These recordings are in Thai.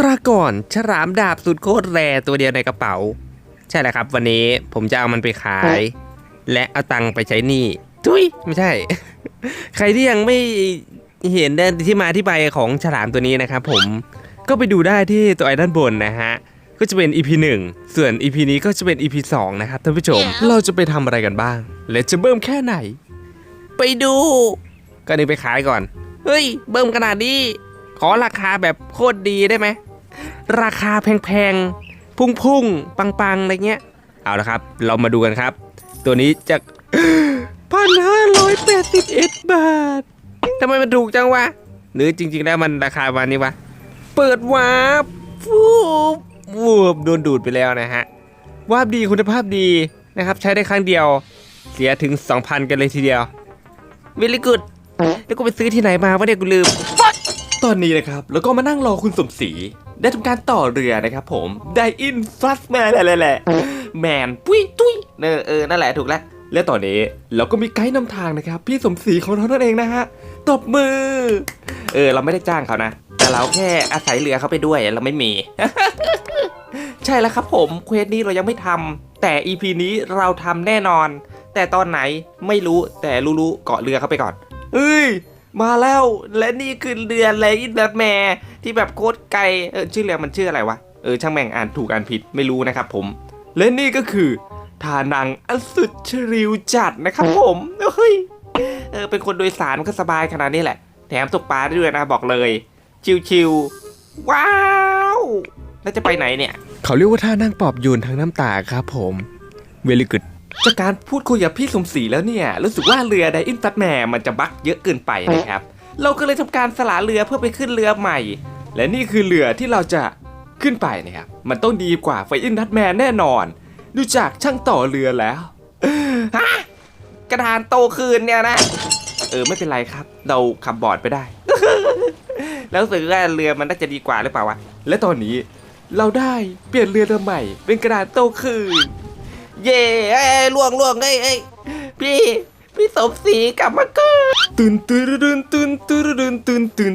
รากก่อนฉลามดาบสุดโคตรแรตัวเดียวในกระเป๋า ใช่แล้วครับ วันนี้ผมจะเอามันไปขาย และเอาตังค์ไปใช้หนี้ทุยไม่ใช่ ใครที่ยังไม่เห็นที่มาที่ไปของฉลามตัวนี้นะครับผมก็ไปดูได้ที่ตัวไอ้ด้านบนนะฮะก็จะเป็น EP 1 ส่วน EP นี้ก็จะเป็น EP 2 นะครับท่านผู้ชม เราจะไปทำอะไรกันบ้าง และจะเบิ่มแค่ไหน ไปดู ก็นี่ไปขายก่อน เฮ้ย เบิ่มขนาดนี้ ขอราคาแบบโคตรดีได้ไหม ราคาแพงๆ พุ่งๆ ปังๆ อะไรเงี้ย เอาละครับ เรามาดูกันครับ ตัวนี้จะพันห้าร้อยแปดสิบเอ็ดบาท ทำไมมันถูกจังวะ หรือจริงๆ แล้วมันราคาวันนี้วะ เปิดวาร์ปฟูบวูบโดนดูดไปแล้วนะฮะ วาร์ปดีคุณภาพดีนะครับ ใช้ได้ครั้งเดียว เสียถึง 2,000 กันเลยทีเดียววิลลี่กุดแล้วกูไปซื้อที่ไหนมาวะเนี่ยกูลืม ตอนนี้นะครับแล้วก็มานั่งรอคุณสมศรีได้ทำการต่อเรือนะครับผมไดอินฟลัสแมนแหละแหละแมนปุ้ยตุ้ยเออเออนั่นแหละถูกแล้วและตอนนี้เราก็มีไกด์นำทางนะครับ พี่สมศรีของเรานั่นเองนะฮะตบมือ เออ เราไม่ได้จ้างเขานะ แต่เราแค่อาศัยเรือเขาไปด้วยเราไม่มี ใช่แล้วครับผมเควสนี้เรายังไม่ทำแต่ EP นี้เราทำแน่นอน แต่ตอนไหนไม่รู้แต่รู้ๆเกาะเรือเขาไปก่อนเฮ้ย มาแล้วและนี่คือเรือแลอินแบบแมที่แบบโคตรไกลเออชื่อเรือมันชื่ออะไรวะเออช่างแม่งอ่านถูกอ่านผิดไม่รู้นะครับผมและนี่ก็คือทานังอันสุดชริวจัดนะครับผมเฮ้ยเออเป็นคนโดยสารก็สบายขนาดนี้แหละ แถมตกปลาด้วยนะบอกเลย ชิวๆว้าวแล้วจะไปไหนเนี่ย เขาเรียกว่าท่านั่งปอบโยนทางน้ำตาครับผมเวลิกด จากการพูดคุยกับพี่สมศรีแล้วเนี่ย รู้สึกว่าเรือไดอินตัดแมมันจะบักเยอะเกินไปนะครับ เราก็เลยทำการสละเรือเพื่อไปขึ้นเรือใหม่ และนี่คือเรือที่เราจะขึ้นไปนะครับ มันต้องดีกว่าไฟอินทัดแมนแน่นอน ดูจากช่างต่อเรือแล้วฮะกระดานโตคืนเนี่ยนะ เออไม่เป็นไรครับ เราขับบอร์ดไปได้ แล้วรู้สึกว่าเรือมันน่าจะดีกว่าหรือเปล่าวะ และตอนนี้เราได้เปลี่ยนเรือลำใหม่ เป็นกระดานโตคืน เย่เอ้ยล่วงล่วงเอ้ยเอ้ยพี่ พี่สมศรีกลับมาเกินตื่นตื่นตื่นตื่นตื่นตื่นตื่นตื่น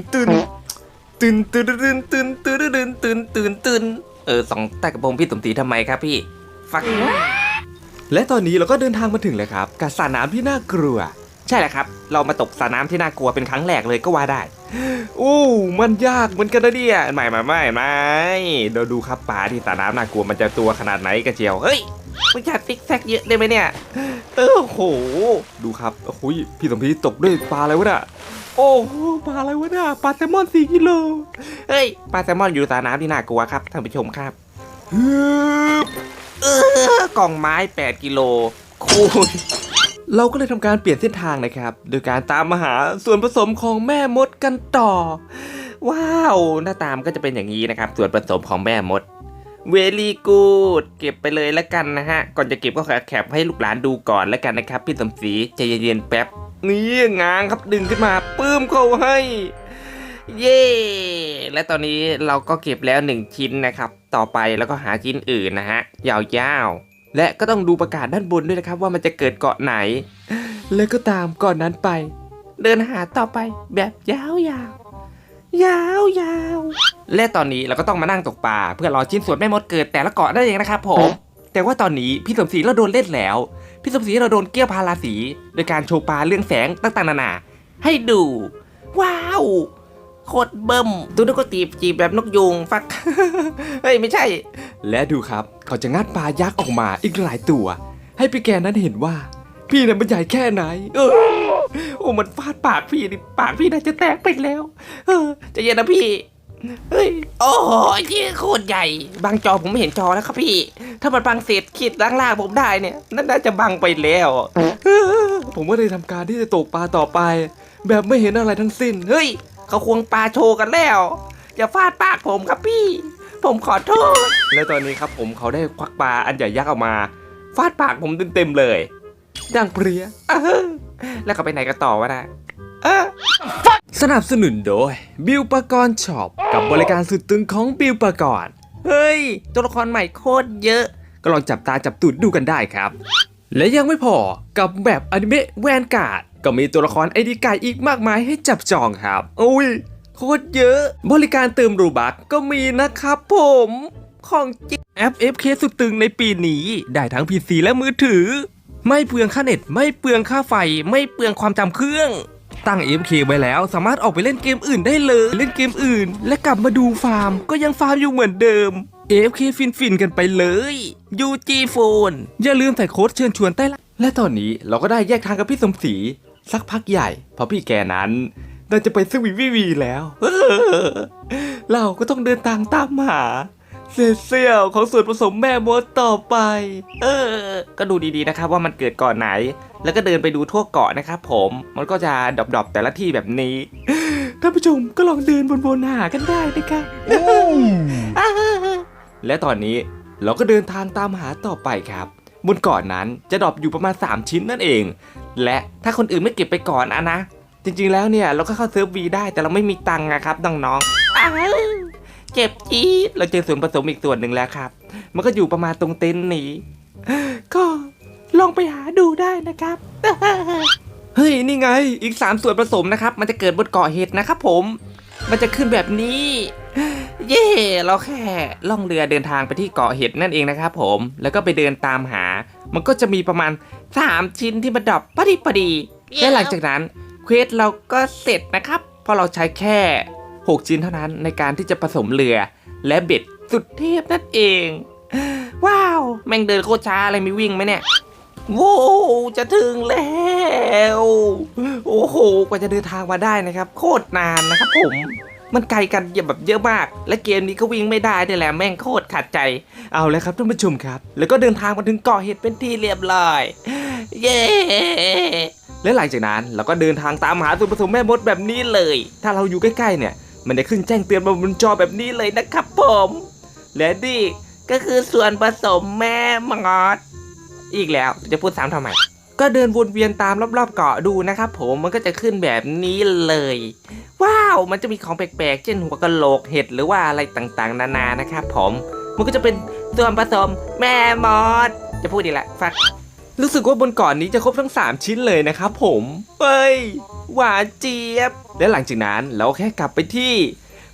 ตื่นตื่นตื่นตื่นตื่นตื่นตื่นตื่นตื่นเออสองใต้กระโปรงพี่สมศรีทำไมครับพี่ฟักและตอนนี้เราก็เดินทางมาถึงแล้วครับกับสระน้ำที่น่ากลัว ใช่แหละครับ เรามาตกสระน้ำที่น่ากลัวเป็นครั้งแรกเลยก็ว่าได้อู้มันยากเหมือนกันนะเนี่ยไม่ไม่ไม่ไม่เดี๋ยวดูครับปลาที่สระน้ำน่ากลัวมันจะตัวขนาดไหนกระเจียวเฮ้ย ไม่อยากติ๊กแซกเยอะได้ไหมเนี่ยเออโห ดูครับโอ้โหพี่สมพีตกด้วยปลาอะไรวะน่ะโอ้โหปลาอะไรวะน่ะปลาแซลมอนสี่กิโลเฮ้ยปลาแซลมอนอยู่สระน้ำที่น่ากลัวครับท่านผู้ชมครับฮึบเออกล่องไม้ 8 กิโลคูณเราก็เลยทำการเปลี่ยนเส้นทางนะครับ โดยการตามมาหาส่วนผสมของแม่มดกันต่อ ว้าว หน้าตามนก็จะเป็นอย่างนี้นะครับ ส่วนผสมของแม่มด เวลี่กูดเก็บไปเลยแล้วกันนะฮะ ก่อนจะเก็บก็ขอแคปให้ลูกหลานดูก่อนแล้วกันนะครับ พี่สมศรีใจเย็นๆแป๊บ นี่งางครับดึงขึ้นมาปื้มเข้าให้ เย้และตอนนี้เราก็เก็บแล้วหนึ่งชิ้นนะครับ ต่อไปแล้วก็หาชิ้นอื่นนะฮะ ยาวๆ และก็ต้องดูประกาศด้านบนด้วยนะครับ ว่ามันจะเกิดเกาะไหน แล้วก็ตามเก่อนนั้นไป เดินหาต่อไปแบบยาวๆยาวๆ และตอนนี้เราก็ต้องมานั่งตกปลาเพื่อรอชิ้นส่วนแม่มดเกิดแต่ละเกาะนั่นเองนะครับผมแต่ว่าตอนนี้พี่สมศรีเราโดนเล่นแล้ว พี่สมศรีเราโดนเกี้ยวพาราสีโดยการโชว์ปลาเรื่องแสงต่างๆนานา ให้ดู ว้าวโคตรเบิ่มตัวนกกระตีบจีบแบบนกยูงฟัก เฮ้ยไม่ใช่ และดูครับ เขาจะงัดปลายักษ์ออกมาอีกหลายตัว ให้พี่แกนั้นเห็นว่า พี่นั้นมันใหญ่แค่ไหน เออโอ้มันฟาดปากพี่นี่ปากพี่น่าจะแตกไปแล้ว เออใจะเย็นนะพี่ เฮ้ย โอ้โหยี่โคตรใหญ่ บางจอผมไม่เห็นจอแล้วครับพี่ ถ้ามันบังเศษขีดล่างๆผมได้เนี่ย นั่นน่าจะบังไปแล้ว ผมก็เลยทำการที่จะตกปลาต่อไป แบบไม่เห็นอะไรทั้งสิ้น เฮ้ย เขาควงปลาโชว์กันแล้ว อย่าฟาดปากผมครับพี่ ผมขอโทษ และตอนนี้ครับผมเขาได้ควักปลาอันใหญ่ยักษ์ออกมา ฟาดปากผมเต็มๆเลยดังเปรียอะเฮ้อแล้วเขาไปไหนกันต่อวะนะเออ สนับสนุนโดย บิวปกรณ์ช็อปกับบริการสุดตึงของบิวปกรณ์เฮ้ย ตัวละครใหม่โคตรเยอะ ก็ลองจับตาจับตูดดูกันได้ครับ และยังไม่พอกับแบบอนิเมะแวนการ์ดก็มีตัวละครไอดีไก่อีกมากมายให้จับจองครับอุ้ยโคตรเยอะ บริการเติมรูบักก็มีนะครับผมของจริงแอป FK สุดตึงในปีนี้ ได้ทั้ง PC และมือถือ ไม่เปลืองค่าเน็ต ไม่เปลืองค่าไฟ ไม่เปลืองความจำเครื่อง ตั้ง FK ไว้แล้ว สามารถออกไปเล่นเกมอื่นได้เลย เล่นเกมอื่น และกลับมาดูฟาร์ม ก็ยังฟาร์มอยู่เหมือนเดิม AFK ฟินฟินๆกันไปเลย UG Phone อย่าลืมใส่โค้ดเชิญชวนใต้ล่างและตอนนี้เราก็ได้แยกทางกับพี่สมศรีสักพักใหญ่เพราะพี่แกนั้นน่าจะไปสวีวีวีแล้ว เราก็ต้องเดินทางตามหา เศษเสี้ยวของส่วนผสมแม่มดต่อไป เออ ก็ดูดีๆนะครับว่ามันเกิดก่อนไหน แล้วก็เดินไปดูทั่วเกาะนะครับผม มันก็จะดรอปๆแต่ละที่แบบนี้ท่านผู้ชมก็ลองเดินวนๆหากันได้นะครับและตอนนี้เราก็เดินทางตามหาต่อไปครับ บนเกาะนนั้นจะดรอปอยู่ประมาณ 3 ชิ้นนั่นเอง และถ้าคนอื่นไม่เก็บไปก่อนอะนะ จริงๆแล้วเนี่ยเราก็เข้าเซิร์ฟวีได้แต่เราไม่มีตังค์อะครับน้องๆอ้าว เจ็บจี๊ดเราเจอส่วนผสมอีกส่วนหนึ่งแล้วครับ มันก็อยู่ประมาณตรงเต็นท์นี้ ก็ลองไปหาดูได้นะครับ เฮ้ย นี่ไง อีก 3 ส่วนผสมนะครับ มันจะเกิดบนเกาะเห็ดนะครับผม มันจะขึ้นแบบนี้ เย่เราแค่ล่องเรือเดินทางไปที่เกาะเห็ดนั่นเองนะครับผม แล้วก็ไปเดินตามหา มันก็จะมีประมาณ 3 ชิ้นที่มันดรอปพอดีพอดี และหลังจากนั้นเควสเราก็เสร็จนะครับ เพราะเราใช้แค่ 6 ชิ้นเท่านั้นในการที่จะผสมเรือและเบ็ดสุดเทพนั่นเอง ว้าว แม่งเดินโคตรช้าอะไรไม่วิ่งไหมเนี่ยว้วจะถึงแล้วโอ้โหกว่าจะเดินทางมาได้นะครับ โคตรนานนะครับผมมันไกลกันเยอะแบบเยอะมาก และเกมนี้ก็วิ่งไม่ได้ด้วยแหละแม่งโคตรขัดใจ เอาแล้วครับท่านผู้ชมครับ แล้วก็เดินทางมาถึงเกาะเห็ดเป็นที่เรียบร้อย เย้และหลังจากนั้นเราก็เดินทางตามหาส่วนผสมแม่มดแบบนี้เลย ถ้าเราอยู่ใกล้ๆเนี่ย มันจะขึ้นแจ้งเตือนมาบนจอแบบนี้เลยนะครับผม และนี่ก็คือส่วนผสมแม่มอดอีกแล้วจะพูดซ้ำทำไม ก็เดินวนเวียนตามรอบๆเกาะดูนะครับผมมันก็จะขึ้นแบบนี้เลย ว้าว มันจะมีของแปลกๆ เช่นหัวกะโหลกเห็ดหรือว่าอะไรต่างๆ นานานะครับผม มันก็จะเป็นส่วนผสมแม่มอดจะพูดดีละฟัก รู้สึกว่าบนเกาะนนี้จะครบทั้ง 3 ชิ้นเลยนะครับผมเฮ้ยหวานเจี๊ยบ และหลังจากนั้นเราแค่กลับไปที่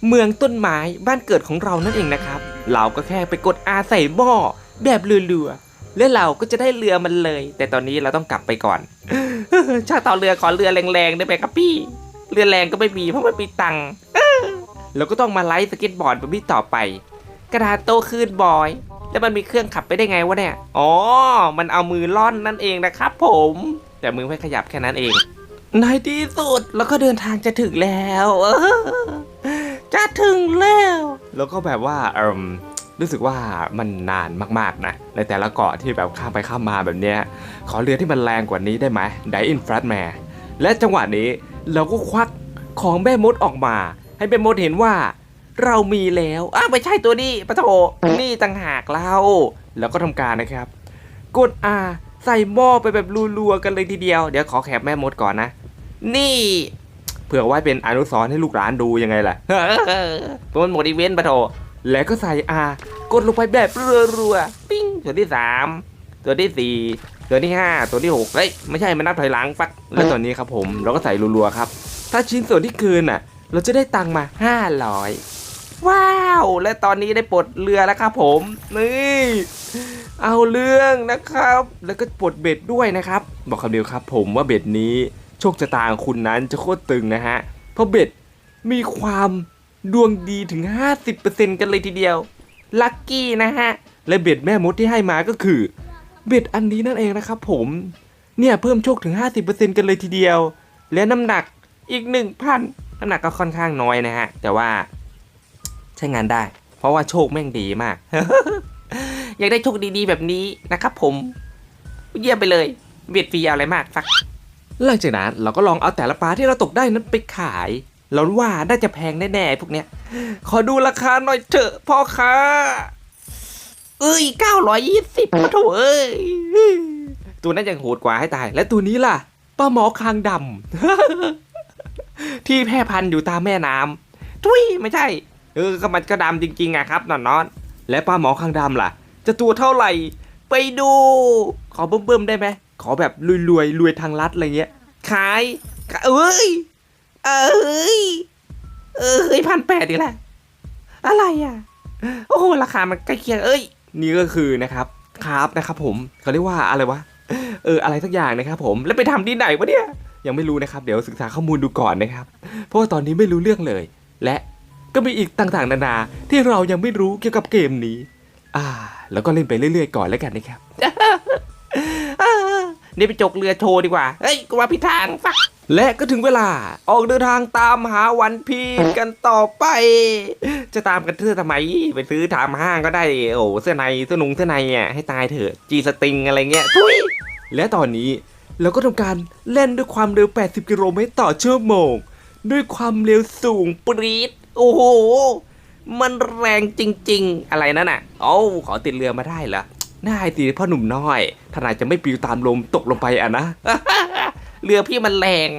เมืองต้นไม้บ้านเกิดของเรานั่นเองนะครับ เราก็แค่ไปกดอาใส่หม้อแบบเรือๆและเราก็จะได้เรือมันเลย แต่ตอนนี้เราต้องกลับไปก่อนชาติต่อเรือขอเรือแรงๆได้ไหมครับพี่ เรือแรงก็ไม่มีเพราะไม่มีตังค์เราก็ต้องมาไลฟ์สเก็ตบอร์ดแบบนี้ต่อไป กระดาษโตขึ้นบอย แล้วมันมีเครื่องขับไปได้ไงวะเนี่ย อ๋อ มันเอามือล่อนนั่นเองนะครับผม แต่มือไม่ขยับแค่นั้นเอง ในที่สุดเราก็เดินทางจะถึงแล้วเออจะถึงแล้ว แล้วก็แบบว่าเอมรู้สึกว่ามันนานมากๆนะ ในแต่ละเกาะที่แบบข้ามไปข้ามมาแบบเนี้ย ขอเรือที่มันแรงกว่านี้ได้ไหมไดอินฟลัตแมร์และจังหวะนี้เราก็ควักของแม่มดออกมา ให้แม่มดเห็นว่า เรามีแล้วอ้าวไม่ใช่ตัวนี้ปะโถนี่ต่างหากเรา แล้วก็ทำการนะครับ กด R ใส่หม้อไปแบบรัวๆกันเลยทีเดียว เดี๋ยวขอแคปแม่มดก่อนนะ นี่ เผื่อไว้เป็นอนุสรณ์ให้ลูกหลานดูยังไงล่ะเพราะมันหมดอีเวนต์ปะโถแล้วก็ใส่ R กดลงไปแบบรัวๆปิ้งตัวที่3ตัวที่4ตัวที่ 5 ตัวที่6เฮ้ยไม่ใช่มันนับถอยหลังฟักแล้วตัวนี้ครับผม เราก็ใส่รัวๆครับ ถ้าชิ้นส่วนที่เกินอะ เราจะได้ตังค์มา 500 ว้าว และตอนนี้ได้ปลดเรือแล้วครับผมนี่เอาเรื่องนะครับ แล้วก็ปลดเบ็ดด้วยนะครับ บอกคำเดียวครับ ผมว่าเบ็ดนี้โชคชะตาของคุณนั้นจะโคตรตึงนะฮะเพราะเบ็ดมีความดวงดีถึง 50%กันเลยทีเดียวลัคกี้นะฮะและเบ็ดแม่มดที่ให้มาก็คือ เบ็ดอันนี้นั่นเองนะครับผมเนี่ยเพิ่มโชคถึง 50%กันเลยทีเดียว และน้ำหนักอีก 1,000น้ำหนักก็ค่อนข้างน้อยนะฮะแต่ว่า ใช้งานได้ เพราะว่าโชคแม่งดีมาก อยากได้โชคดีๆแบบนี้นะครับผม เยี่ยมไปเลยเวียดฟรีเอาอะไรมากฟักหลังจากนั้นเราก็ลองเอาแต่ละปลาที่เราตกได้นั้นไปขาย เราว่าน่าจะแพงแน่ๆพวกเนี้ย ขอดูราคาหน่อยเถอะพ่อค้าเอ้ยเก้าร้อยยี่สิบปะโถเอ้ย ตัวนั้นยังโหดกว่าให้ตาย และตัวนี้ล่ะปลาหมอคางดำที่แพร่พันธุ์อยู่ตามแม่น้ำทุยไม่ใช่ เออก็มันก็ดำจริงๆอะครับนอนนอนและปลาหมอคางดำล่ะ จะตัวเท่าไหร่ ไปดู ขอเบิ่มๆได้ไหมขอแบบรวยรวยๆรวยทางลัดอะไรเงี้ยขายเอ้ยเอ้ยเออเฮ้ยพันแปดอีกแล้วอะไรอะ โอ้โหราคามันใกล้เคียงเอ้ย นี่ก็คือนะครับคราฟนะครับ ผมเขาเรียกว่าอะไรวะเอออะไรสักอย่างนะครับ ผมแล้วไปทำที่ไหนวะเนี่ยยังไม่รู้นะครับ เดี๋ยวศึกษาข้อมูลดูก่อนนะครับ เพราะว่าตอนนี้ไม่รู้เรื่องเลย และ ก็มีอีกต่างๆนานาที่เรายังไม่รู้เกี่ยวกับเกมนี้ อ่า แล้วก็เล่นไปเรื่อยๆก่อนแล้วกันนะครับนี่ไปจกเรือโชว์ดีกว่า เฮ้ยกูว่าพิดทางฟักและก็ถึงเวลาออกเดินทางตามหาวันพีชกันต่อไป จะตามกันเพื่อทำไม ไปซื้อถามห้างก็ได้ โอ้เสื้อในเสื้อนุงเสื้อในอะให้ตายเถอะจีสติงอะไรเงี้ยทุยและตอนนี้เราก็ทำการเล่นด้วยความเร็ว 80 กิโลเมตรต่อชั่วโมง ด้วยความเร็วสูงปรี๊ด โอ้โห มันแรงจริง ๆ อะไรนั่นน่ะเอ้าขอติดเรือมาได้เหรอได้สิพ่อหนุ่มน้อยถ้านายจะไม่ปลิวตามลมตกลงไปอะนะ เรือพี่มันแรง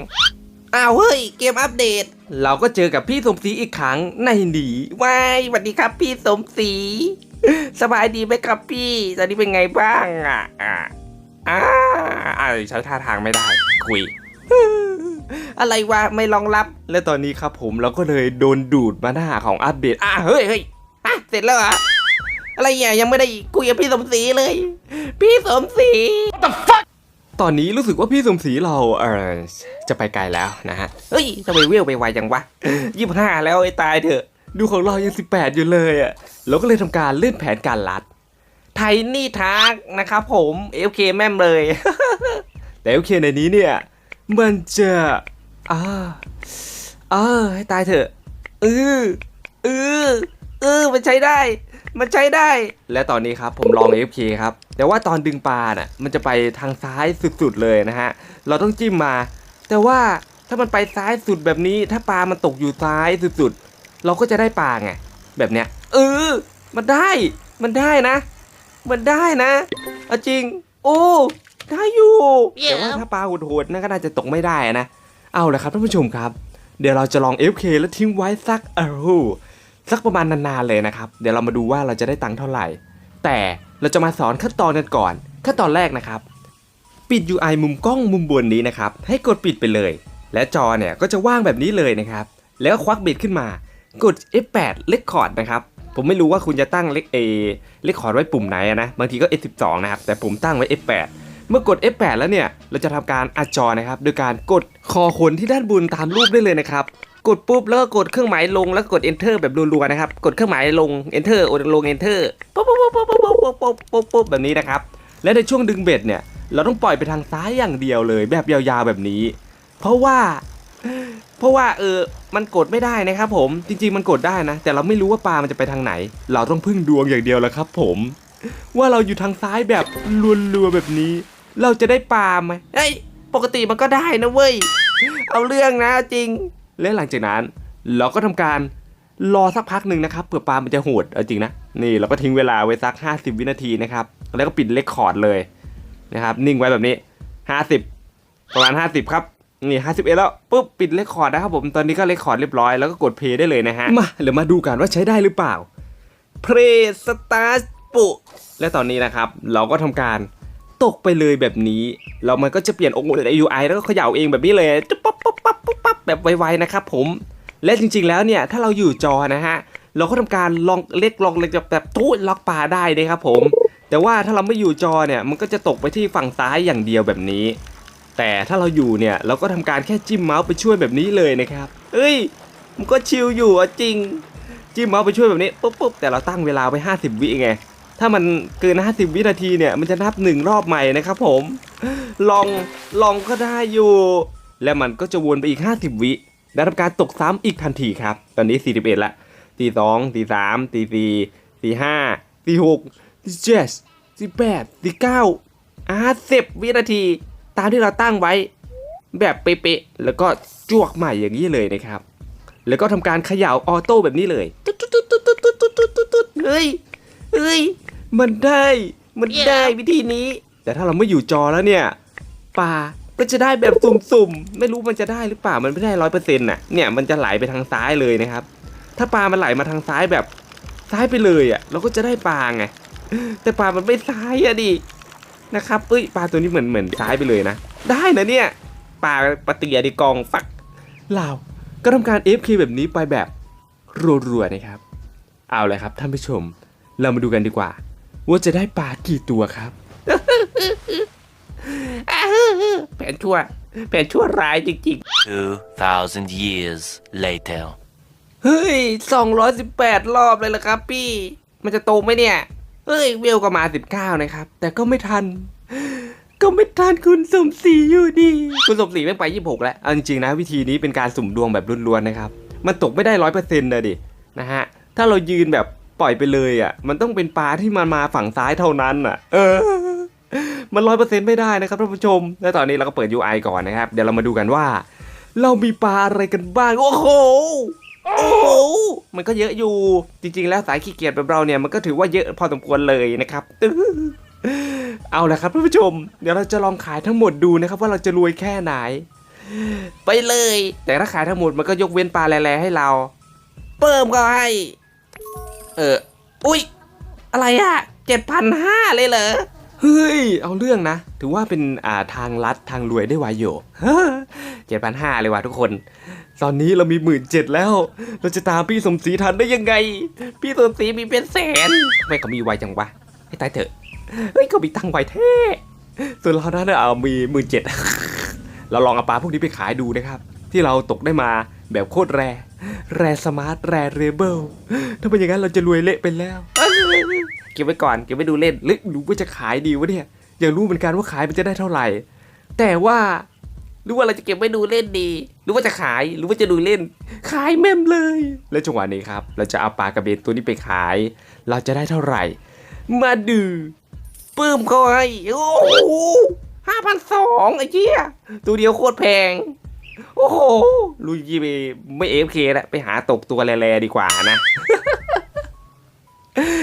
อ้าวเฮ้ย เกมอัปเดต เราก็เจอกับพี่สมศรีอีกครั้งในหนีว้ายสวัสดีครับพี่สมศรี สบายดีไหมครับพี่ ตอนนี้เป็นไงบ้างอะ อ่าอ่าอ่าใช้ท่าทางไม่ได้ คุย อะไรวะไม่รองรับ และตอนนี้ครับผมเราก็เลยโดนดูดมาหน้าของอัปเดตอะเฮ้ยเฮ้ยอะเสร็จแล้วเหรอะไรเนี่ยยังไม่ได้คุยกับพี่สมศรีเลย พี่สมศรีตอนนี้รู้สึกว่าพี่สมศรีเราเออจะไปไกลแล้วนะฮะเฮ้ยทำไมเวลไปไวจังวะยี่สิบห้าแล้วไอ้ตายเถอะดูของเรายังสิบแปดอยู่เลยอะเราก็เลยทำการเล่นแผนการลัด ไทนี่ทักนะครับผมเอฟเคแม่มเลย แต่เอฟเคในนี้เนี่ย มันจะอ่าเออ ให้ตายเถอะเออเออเออ มันใช้ได้ มันใช้ได้ และตอนนี้ครับผมลอง AFK ครับ แต่ว่าตอนดึงปลาน่ะ มันจะไปทางซ้ายสุดๆเลยนะฮะ เราต้องจิ้มมา แต่ว่าถ้ามันไปซ้ายสุดแบบนี้ ถ้าปลามันตกอยู่ซ้ายสุดๆ เราก็จะได้ปลาไง แบบเนี้ย เออ มันได้ มันได้นะ มันได้นะ เอาจริง โอ้ ได้อยู่แต่ว่าถ้าปลาโหดๆนั่นก็น่าจะตกไม่ได้นะ เอาละครับท่านผู้ชมครับ เดี๋ยวเราจะลอง FK แล้วทิ้งไว้สักเออสักประมาณนานๆเลยนะครับ เดี๋ยวเรามาดูว่าเราจะได้ตังค์เท่าไหร่ แต่เราจะมาสอนขั้นตอนกันก่อน ขั้นตอนแรกนะครับ ปิด UI มุมกล้องมุมบนนี้นะครับ ให้กดปิดไปเลย และจอเนี่ยก็จะว่างแบบนี้เลยนะครับ แล้วก็ควักเบ็ดขึ้นมา กด F8 เลคคอร์ดนะครับผมไม่รู้ว่าคุณจะตั้งเลคเอเลคคอร์ดไว้ปุ่มไหนอะนะ บางทีก็ F12 นะครับ แต่ผมตั้งไว้ F8 เมื่อกด F8 แล้วเนี่ย เราจะทำการอัดจอนะครับ โดยการกดคอคนที่ด้านบนตามรูปได้เลยนะครับ กดปุ๊บแล้วก็กดเครื่องหมายลงแล้วก็กด enter แบบรัวๆนะครับ กดเครื่องหมายลง enter ลง enter ปุ๊บปุ๊บปุ๊บปุ๊บปุ๊บปุ๊บปุ๊บปุ๊บปุ๊บแบบนี้นะครับ และในช่วงดึงเบ็ดเนี่ย เราต้องปล่อยไปทางซ้ายอย่างเดียวเลย แบบยาวๆแบบนี้ เพราะว่า เพราะว่าเออ มันกดไม่ได้นะครับผม จริง ๆ มันกดได้นะ แต่เราไม่รู้ว่าปลามันจะไปทางไหน เราต้องพึ่งดวงอย่างเดียวแหละครับ ผม ว่าเราอยู่ทางซ้ายแบบรัวๆแบบนี้ เราจะได้ปลาไหมเฮ้ยปกติมันก็ได้นะเว้ย เอาเรื่องนะจริง และหลังจากนั้น เราก็ทำการรอสักพักหนึ่งนะครับเผื่อปลามันจะโหดเอาจริงนะ นี่เราก็ทิ้งเวลาไว้สัก 50 วินาทีนะครับ แล้วก็ปิดเลคคอร์ดเลยนะครับ นิ่งไว้แบบนี้ 50 ประมาณ 50 ครับ นี่ 51 แล้วปุ๊บปิดเลคคอร์ดนะครับผม ตอนนี้ก็เลคคอร์ดเรียบร้อยแล้วก็กดเพย์ได้เลยนะฮะ มาเดี๋ยวมาดูกันว่าใช้ได้หรือเปล่าเพลสตาร์ปุและตอนนี้นะครับ เราก็ทำการ ตกไปเลยแบบนี้แล้วมันก็จะเปลี่ยนองค์ UI แล้วก็เขย่าเองแบบนี้เลยปั๊บปั๊บปั๊บปั๊บปั๊บแบบไวๆนะครับผม และจริงๆแล้วเนี่ยถ้าเราอยู่จอนะฮะเราก็ทำการลองเล็กลองเล็กแบบทูดล็อกปลาได้นะครับผม แต่ว่าถ้าเราไม่อยู่จอเนี่ยมันก็จะตกไปที่ฝั่งซ้ายอย่างเดียวแบบนี้ แต่ถ้าเราอยู่เนี่ยเราก็ทำการแค่จิ้มเมาส์ไปช่วยแบบนี้เลยนะครับเอ้ยมันก็ชิลอยู่จริง จิ้มเมาส์ไปช่วยแบบนี้ปุ๊บปุ๊บแต่เราตั้งเวลาไว้ 50 วิไง ถ้ามันเกิน 50 วินาทีเนี่ย มันจะนับหนึ่งรอบใหม่นะครับผม ลอง ลองก็ได้อยู่ และมันก็จะวนไปอีก 50 วิและทำการตกซ้ำอีกทันทีครับ ตอนนี้ 41 ละตีสองตีสามตีสี่ตีห้าตีหกตีเจ็ดตีแปดตีเก้าอ่าสิบวินาที ตามที่เราตั้งไว้ แบบเป๊ะๆแล้วก็จวกใหม่อย่างนี้เลยนะครับ แล้วก็ทำการเขย่าออโต้แบบนี้เลยเฮ้ยเฮ้ย มันได้ มันได้วิธีนี้ แต่ถ้าเราไม่อยู่จอแล้วเนี่ยปลาก็จะได้แบบสุ่มๆ ไม่รู้มันจะได้หรือเปล่า มันไม่ได้ร้อยเปอร์เซ็นต์น่ะ เนี่ยมันจะไหลไปทางซ้ายเลยนะครับ ถ้าปลามันไหลมาทางซ้ายแบบซ้ายไปเลยอะ เราก็จะได้ปลาไง แต่ปลามันไม่ซ้ายอะดินะครับเอ้ยปลาตัวนี้เหมือนเหมือนซ้ายไปเลยนะ ได้นะเนี่ยปลาปลาเตียดิกองฟักลาวก็ทำการ AFK แบบนี้ไปแบบรัวๆนะครับ เอาเลยครับท่านผู้ชม เรามาดูกันดีกว่า ว่าจะได้ปลากี่ตัวครับ แผนชั่ว แผนชั่วร้ายจริง2,000 years later. ๆ เฮ้ย 218 รอบเลยละครับพี่ มันจะโตไหมเนี่ย เฮ้ย เวลก็มา 19 นะครับ แต่ก็ไม่ทัน ก็ไม่ทันคุณสมศรีอยู่ดี คุณสมศรีแม่งไป 26 แล้วเอาจริงๆนะวิธีนี้เป็นการสุ่มดวงแบบล้วนๆนะครับ มันตกไม่ได้ร้อยเปอร์เซ็นต์นะดิ นะฮะ ถ้าเรายืนแบบ ปล่อยไปเลยอะ มันต้องเป็นปลาที่มันมาฝั่งซ้ายเท่านั้นอะ เออ มันร้อยเปอร์เซ็นต์ไม่ได้นะครับท่านผู้ชม และตอนนี้เราก็เปิด UI ก่อนนะครับ เดี๋ยวเรามาดูกันว่า เรามีปลาอะไรกันบ้าง โอ้โห โอ้โห มันก็เยอะอยู่ จริง ๆ แล้วสายขี้เกียจแบบเราเนี่ย มันก็ถือว่าเยอะพอสมควรเลยนะครับอื้อเอาละครับท่านผู้ชม เดี๋ยวเราจะลองขายทั้งหมดดูนะครับ ว่าเราจะรวยแค่ไหน ไปเลย แต่ถ้าขายทั้งหมดมันก็ยกเว้นปลาแร่ๆให้เรา เพิ่มก็ให้ ออ อุ้ย อะไรอะเจ็ดพันห้าเลยเหรอ เฮ้ย เอาเรื่องนะ ถือว่าเป็นอ่าทางลัดทางรวยได้ไวอยู่เจ็ดพันห้าเลยว่ะทุกคน ตอนนี้เรามีหมื่นเจ็ดแล้ว เราจะตามพี่สมศรีทันได้ยังไง พี่สมศรีมีเป็นแสนทำไมเขามีไวจังวะ ให้ตายเถอะ เฮ้ยเขามีตังไวแท้ส่วนเรานั้นน่ะเอามีหมื่นเจ็ดเราลองเอาปลาพวกนี้ไปขายดูนะครับ ที่เราตกได้มาแบบโคตรแรง แรสมาร์ทแรเรเบิลถ้าเป็นอย่างนั้นเราจะรวยเละไปแล้ว เก็บไว้ก่อนเก็บไว้ดูเล่นหรือรู้ว่าจะขายดีวะเนี่ยอยากรู้เหมือนกันว่าขายมันจะได้เท่าไหร่ แต่ว่าหรือว่าเราจะเก็บไว้ดูเล่นดี หรือว่าจะขายหรือว่าจะดูเล่น ขายแม่มเลย และจังหวะนี้ครับ เราจะเอาปลากระเบนตัวนี้ไปขาย เราจะได้เท่าไหร่ มาดูปื้มเขาให้โอ้โหห้าพันสองไอ้เจี๊ยตัวเดียวโคตรแพง โอ้โหลุยยีไปไม่เอฟเคแล้วไปหาตกตัวแร่ๆดีกว่านะ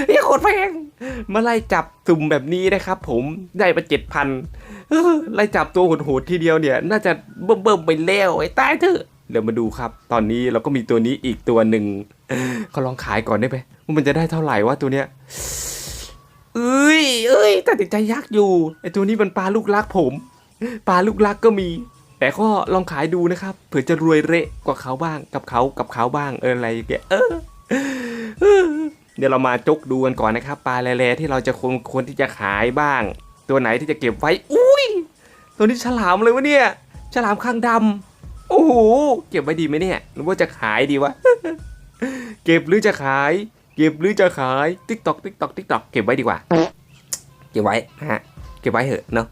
เฮ้ยโคตรแพงมาไล่จับสุ่มแบบนี้นะครับผมได้มาเจ็ดพันไล่จับตัวโหดๆทีเดียวเนี่ย น่าจะเบิ่มๆไปแล้วไอ้ตายเถอะเดี๋ยวมาดูครับ ตอนนี้เราก็มีตัวนี้อีกตัวหนึ่งเขาลองขายก่อนได้ไหมว่ามันจะได้เท่าไหร่ว่าตัวเนี้ยเอ้ยเอ้ยตัดสินใจยากอยู่ไอ้ตัวนี้มันปลาลูกรักผมปลาลูกรักก็มี แต่ก็ลองขายดูนะครับ เผื่อจะรวยเละกว่าเขาบ้างกับเขากับเขาบ้างเอออะไรอย่างเงี้ยเออเดี๋ยวเรามาจกดูกันก่อนนะครับ ปลาแร่ที่เราจะควรควรที่จะขายบ้าง ตัวไหนที่จะเก็บไว้อุ้ยตัวนี้ฉลามเลยวะเนี่ยฉลามข้างดำโอ้โหเก็บไว้ดีไหมเนี่ยหรือว่าจะขายดีวะเก็บหรือจะขาย เก็บหรือจะขายติ๊กตอกติ๊กตอกติ๊กตอกเก็บไว้ดีกว่า เก็บไว้ฮะเก็บไว้เถอะเนาะ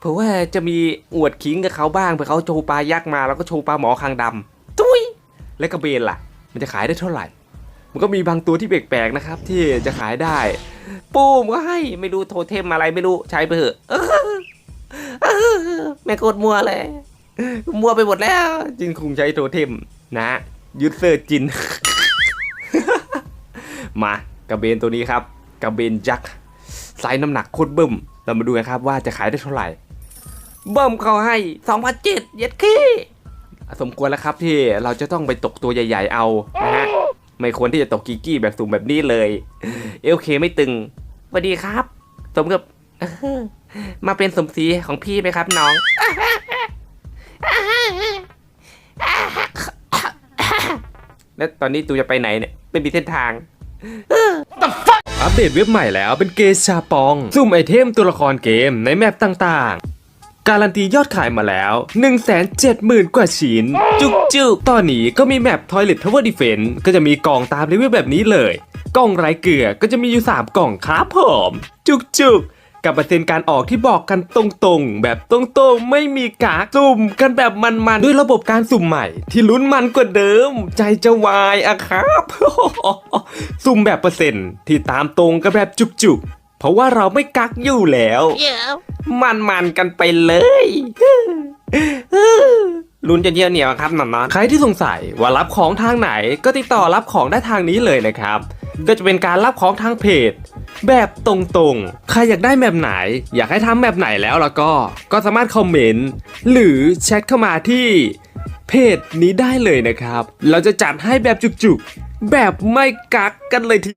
เพราะว่าจะมีอวดขิงกับเขาบ้างเผื่อเขาโชว์ปลายักษ์มาแล้วก็โชว์ปลาหมอคางดำตุ้ยและกระเบนล่ะ มันจะขายได้เท่าไหร่ มันก็มีบางตัวที่แปลกๆนะครับ ที่จะขายได้ปูมก็ให้ไม่รู้โทเทมอะไรไม่รู้ใช้ไปเถอะเอแม่โคตรมัวเลยมัวไปหมดแล้ว จินคุงใช้โทเทมนะยูเซอร์จิน มากระเบนตัวนี้ครับ กระเบนยักษ์ไซส์น้ำหนักโคตรบึ้ม เรามาดูกันครับว่าจะขายได้เท่าไหร่ เบิ่มเขาให้2007เย็ดขี้สมควรแล้วครับที่เราจะต้องไปตกตัวใหญ่ ๆ เอานะฮะไม่ควรที่จะตกกีกี้แบบสุ่มแบบนี้เลย เอลเคไม่ตึงสวัสดีครับ สมกับเออมาเป็นสมศรีของพี่ไหมครับน้อง และตอนนี้ตูจะไปไหนเนี่ยไม่มีเส้นทาง อัปเดตเว็บใหม่แล้วเป็นเกชาปอง ซุ่มไอเทมตัวละครเกมในแมปต่างๆ การันตียอดขายมาแล้ว 170,000 กว่าชิ้น จุกจุกๆตอนนี้ก็มีแมป Toilet Tower Defense ก็จะมีกล่องตามเลเวลแบบนี้เลย กล่องไร้เกลือก็จะมีอยู่ 3 กล่องครับผม จุกจุกๆ กับเปอร์เซ็นต์การออกที่บอกกันตรงๆ แบบตรงๆ ไม่มีกากสุ่มกันแบบมันๆ ด้วยระบบการสุ่มใหม่ ที่ลุ้นมันกว่าเดิม ใจจะวายอะครับ สุ่มแบบเปอร์เซ็นต์ที่ตามตรงกับแบบจุกๆ เพราะว่าเราไม่กักอยู่แล้ว มันมันๆกันไปเลยลุ้นจะเยี่ยวเหนียวครับหนอนใครที่สงสัยว่ารับของทางไหนก็ติดต่อรับของได้ทางนี้เลยนะครับ ก็จะเป็นการรับของทางเพจ แบบตรงๆ ใครอยากได้แบบไหน อยากให้ทำแบบไหนแล้วแล้วก็ก็สามารถคอมเมนต์หรือแชทเข้ามาที่เพจนี้ได้เลยนะครับ เราจะจัดให้แบบจุกๆ แบบไม่กักกันเลยที